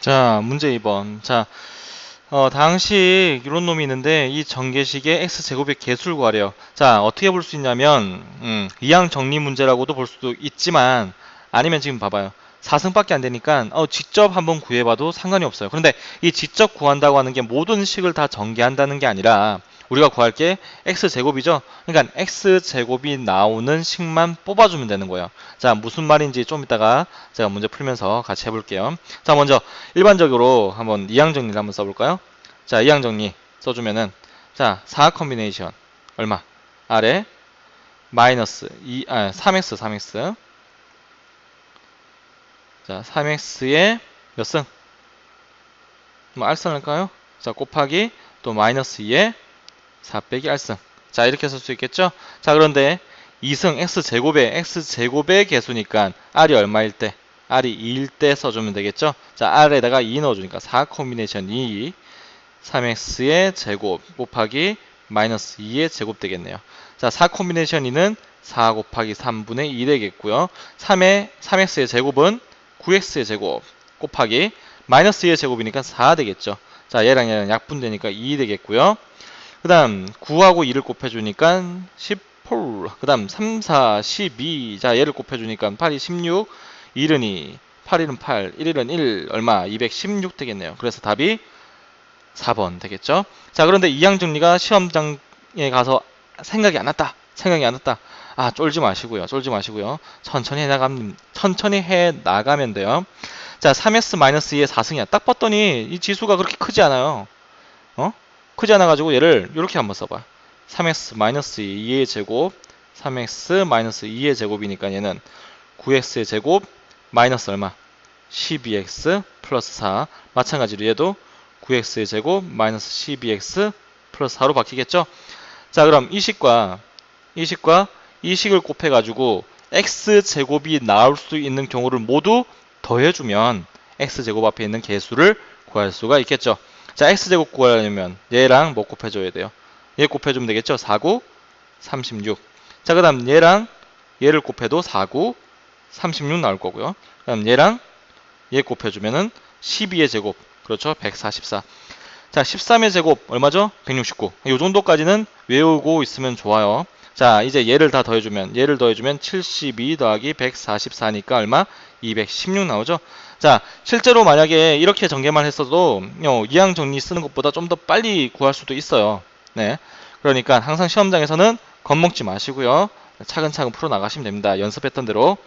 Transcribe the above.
자, 문제 2번. 자, 어, 당식 이런 놈이 있는데 이 전개식의 x제곱의 개수를 구하래요. 자, 어떻게 볼 수 있냐면 음, 이항 정리 문제라고도 볼 수도 있지만 아니면 지금 봐봐요. 4승밖에 안 되니까 어, 직접 한번 구해봐도 상관이 없어요. 그런데 이 직접 구한다고 하는 게 모든 식을 다 전개한다는 게 아니라 우리가 구할 게 x제곱이죠. 그러니까 x제곱이 나오는 식만 뽑아주면 되는 거예요. 자, 무슨 말인지 좀 이따가 제가 문제 풀면서 같이 해볼게요. 자, 먼저 일반적으로 한번 이항 정리를 한번 써볼까요? 자, 이항 정리 써주면은 자, 4 컨비네이션 얼마? 아래 마이너스 2, 아, 3x, 3x 자, 3x에 몇 승? 뭐 R승 할까요? 자, 곱하기 또 마이너스 2에 4 빼기 R승. 자, 이렇게 쓸 수 있겠죠? 자, 그런데 2승 X제곱의 X제곱의 개수니까 R이 얼마일 때? R이 2일 때 써주면 되겠죠? 자, R에다가 2 넣어주니까 4 콤비네이션 2, 3X의 제곱 곱하기 마이너스 2의 제곱 되겠네요. 자, 4 콤비네이션 2는 4 곱하기 3분의 2 되겠고요. 3의 3x의 제곱은 9x의 제곱 곱하기 마이너스 2의 제곱이니까 4 되겠죠. 자, 얘랑 얘랑 약분되니까 2 되겠고요. 그 다음 9하고 2를 곱해주니까 18. 그 다음 3, 4, 12. 자, 얘를 곱해주니까 8이 16, 1은 2, 8일은 8, 1일은 1, 얼마? 216 되겠네요. 그래서 답이 4번 되겠죠. 자, 그런데 이항 정리가 시험장에 가서 생각이 안 났다. 생각이 안 났다. 아, 쫄지 마시고요. 쫄지 마시고요. 천천히 해 나가면 천천히 해 나가면 돼요. 자, 3s-2의 4승이야. 딱 봤더니 이 지수가 그렇게 크지 않아요. 어? 크지 않아 가지고 얘를 이렇게 한번 써 봐. 3x-2의 제곱 3x-2의 제곱이니까 얘는 9x의 제곱 마이너스 얼마? 12x 플러스 4 마찬가지로 얘도 9x의 제곱 마이너스 12x 플러스 4로 바뀌겠죠? 자 그럼 이 식과 이 식과 이 식을 곱해가지고 x제곱이 나올 수 있는 경우를 모두 더해주면 x제곱 앞에 있는 개수를 구할 수가 있겠죠. 자 x제곱 구하려면 얘랑 뭐 곱해줘야 돼요? 얘 곱해주면 되겠죠? 49, 36. 자, 그 다음 얘랑 얘를 곱해도 49, 36 나올 거고요. 그 다음 얘랑 얘 곱해주면은 12의 제곱. 그렇죠? 144. 자, 13의 제곱 얼마죠? 169. 이 정도까지는 외우고 있으면 좋아요. 자, 이제 얘를 다 더해주면, 얘를 더해주면 72 더하기 144니까 얼마? 216 나오죠? 자, 실제로 만약에 이렇게 전개만 했어도 어, 이항 정리 쓰는 것보다 좀 더 빨리 구할 수도 있어요. 네. 그러니까 항상 시험장에서는 겁먹지 마시고요. 차근차근 풀어 나가시면 됩니다. 연습했던 대로